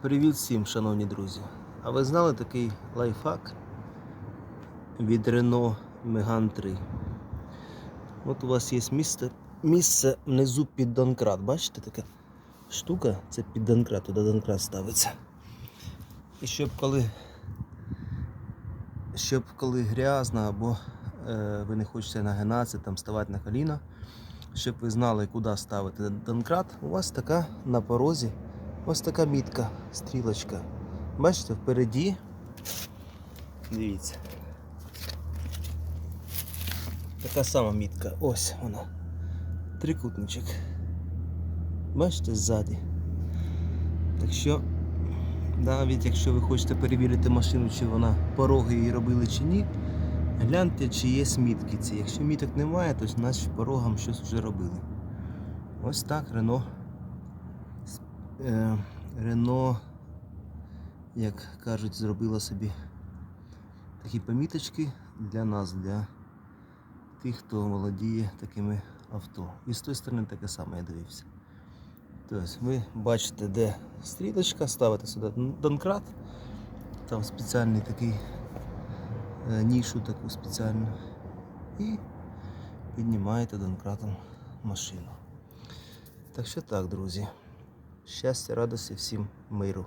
Привіт всім, шановні друзі. А ви знали такий лайфхак від Renault Megane 3? От у вас є місце, місце внизу під Донкрат. Бачите, така штука, це під Донкрат, туди Донкрат ставиться. І щоб коли, щоб коли грязно або е, ви не хочете нагинатися, там ставати на коліна, щоб ви знали, куди ставити Донкрат, у вас така на порозі Ось така мітка, стрілочка. Бачите, впереді. Дивіться. Така сама мітка. Ось вона. Трикутничок. Бачите, ззаді. Так що, навіть якщо ви хочете перевірити машину, чи вона пороги її робили чи ні, гляньте, чи є мітки ці. Якщо міток немає, то значить порогам щось вже робили. Ось так Рено Рено, як кажуть, зробила собі такі поміточки для нас, для тих, хто володіє такими авто. І з тої сторони таке саме я дивився. Тобто ви бачите, де стрілочка, ставите сюди донкрат, там спеціальний такий е, нішу таку спеціальну. І піднімаєте донкратом машину. Так що так, друзі. Щастя, радості, всім миру.